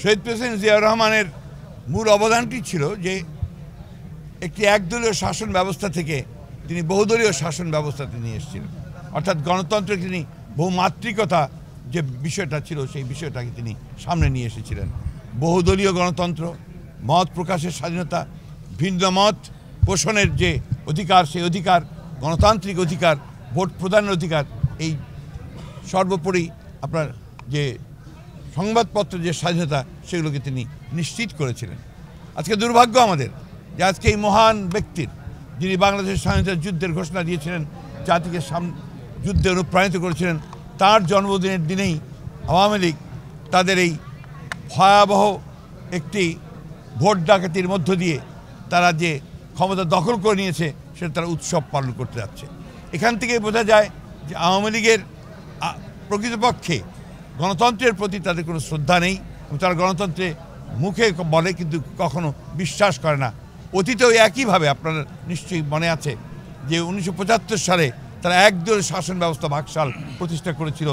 শহীদ president Ziaur রহমানের মূল অবদানটি ছিল যে একটি একদলীয় শাসন ব্যবস্থা থেকে তিনি বহুদলীয় শাসন ব্যবস্থাতে নিয়ে এসেছিলেন। অর্থাৎ গণতন্ত্রের তিনি বহুমাত্রিকতা যে বিষয়টা ছিল, সেই বিষয়টাকে তিনি সামনে নিয়ে এসেছিলেন। বহুদলীয় গণতন্ত্র, মত প্রকাশের স্বাধীনতা, ভিন্ন মত পোষণের যে অধিকার, সেই অধিকার, গণতান্ত্রিক অধিকার, ভোট প্রদানের অধিকার, এই সর্বোপরি আপনার যে সংবাদপত্রের যে স্বাধীনতা, সেগুলোকে তিনি নিশ্চিত করেছিলেন। আজকে দুর্ভাগ্য আমাদের যে আজকে এই মহান ব্যক্তির, যিনি বাংলাদেশের স্বাধীনতা যুদ্ধের ঘোষণা দিয়েছিলেন, জাতিকে সাম, যুদ্ধে অনুপ্রাণিত করেছিলেন, তার জন্মদিনের দিনেই আওয়ামী লীগ তাদের এই ভয়াবহ একটি ভোট ডাকাতির মধ্য দিয়ে তারা যে ক্ষমতা দখল করে নিয়েছে, সেটা তারা উৎসব পালন করতে যাচ্ছে। এখান থেকে বোঝা যায় যে আওয়ামী লীগের প্রকৃতপক্ষে গণতন্ত্রের প্রতি তাদের কোনো শ্রদ্ধা নেই তারা গণতন্ত্রে মুখে বলে কিন্তু কখনো বিশ্বাস করে না। অতীতেও একইভাবে আপনার নিশ্চয়ই মনে আছে যে উনিশশো পঁচাত্তর সালে তারা একদল শাসন ব্যবস্থা বাকশাল প্রতিষ্ঠা করেছিল।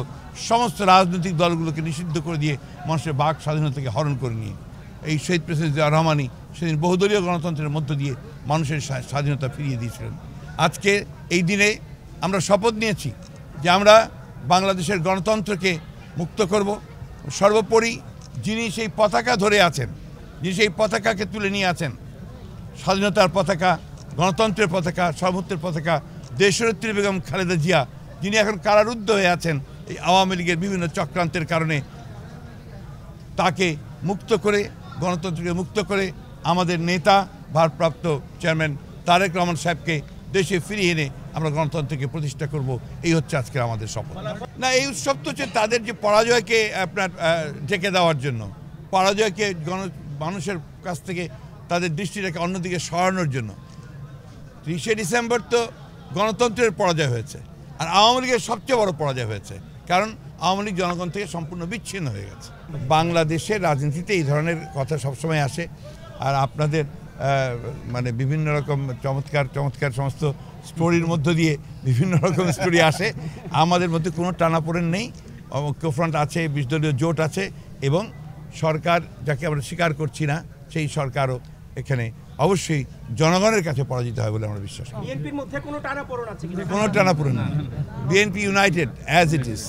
সমস্ত রাজনৈতিক দলগুলোকে নিষিদ্ধ করে দিয়ে মানুষের বাক স্বাধীনতাকে হরণ করে নিয়ে। এই শহীদ প্রেসিডেন্ট জিয়া রহমানই সেদিন বহুদলীয় গণতন্ত্রের মধ্য দিয়ে মানুষের স্বাধীনতা ফিরিয়ে দিয়েছিলেন। আজকে এই দিনে আমরা শপথ নিয়েছি যে আমরা বাংলাদেশের গণতন্ত্রকে মুক্ত করব। সর্বোপরি যিনি সেই পতাকা ধরে আছেন, যিনি সেই পতাকাকে তুলে নিয়ে আছেন, স্বাধীনতার পতাকা, গণতন্ত্রের পতাকা সর্বত্রের পতাকা দেশরত্রী বেগম খালেদা জিয়া, যিনি এখন কারারুদ্ধ হয়ে আছেন এই আওয়ামী লীগের বিভিন্ন চক্রান্তের কারণে, তাকে মুক্ত করে, গণতন্ত্রকে মুক্ত করে আমাদের নেতা, ভারপ্রাপ্ত চেয়ারম্যান তারেক রহমান সাহেবকে দেশে ফিরিয়ে এনে আমরা গণতন্ত্রকে প্রতিষ্ঠা করব, এই হচ্ছে আজকের আমাদের শপথ। না, এই উৎসব তো হচ্ছে তাদের যে পরাজয়কে আপনার ঢেকে দেওয়ার জন্য। পরাজয়কে গণ, মানুষের কাছ থেকে তাদের দৃষ্টিটাকে অন্যদিকে সরানোর জন্য। ত্রিশে ডিসেম্বর তো গণতন্ত্রের পরাজয় হয়েছে, আর আওয়ামী লীগের সবচেয়ে বড় পরাজয় হয়েছে, কারণ আওয়ামী লীগ জনগণ থেকে সম্পূর্ণ বিচ্ছিন্ন হয়ে গেছে। বাংলাদেশের রাজনীতিতে এই ধরনের কথা সবসময় আসে, আর আপনাদের মানে বিভিন্ন রকম চমৎকার চমৎকার সমস্ত স্টোরির মধ্য দিয়ে বিভিন্ন রকম স্টোরি আসে। আমাদের মধ্যে কোনো টানাপোড়েন নেই। ঐক্যফ্রন্ট আছে বিশদলীয় জোট আছে এবং সরকার যাকে আমরা স্বীকার করছি না সেই সরকারও এখানে অবশ্যই জনগণের কাছে পরাজিত হয় বলে আমরা বিশ্বাস করি। বিএনপির মধ্যে কোনো টানাপোড়েন আছে কিনা? কোনো টানাপোড়েন নেই। BNP united as it is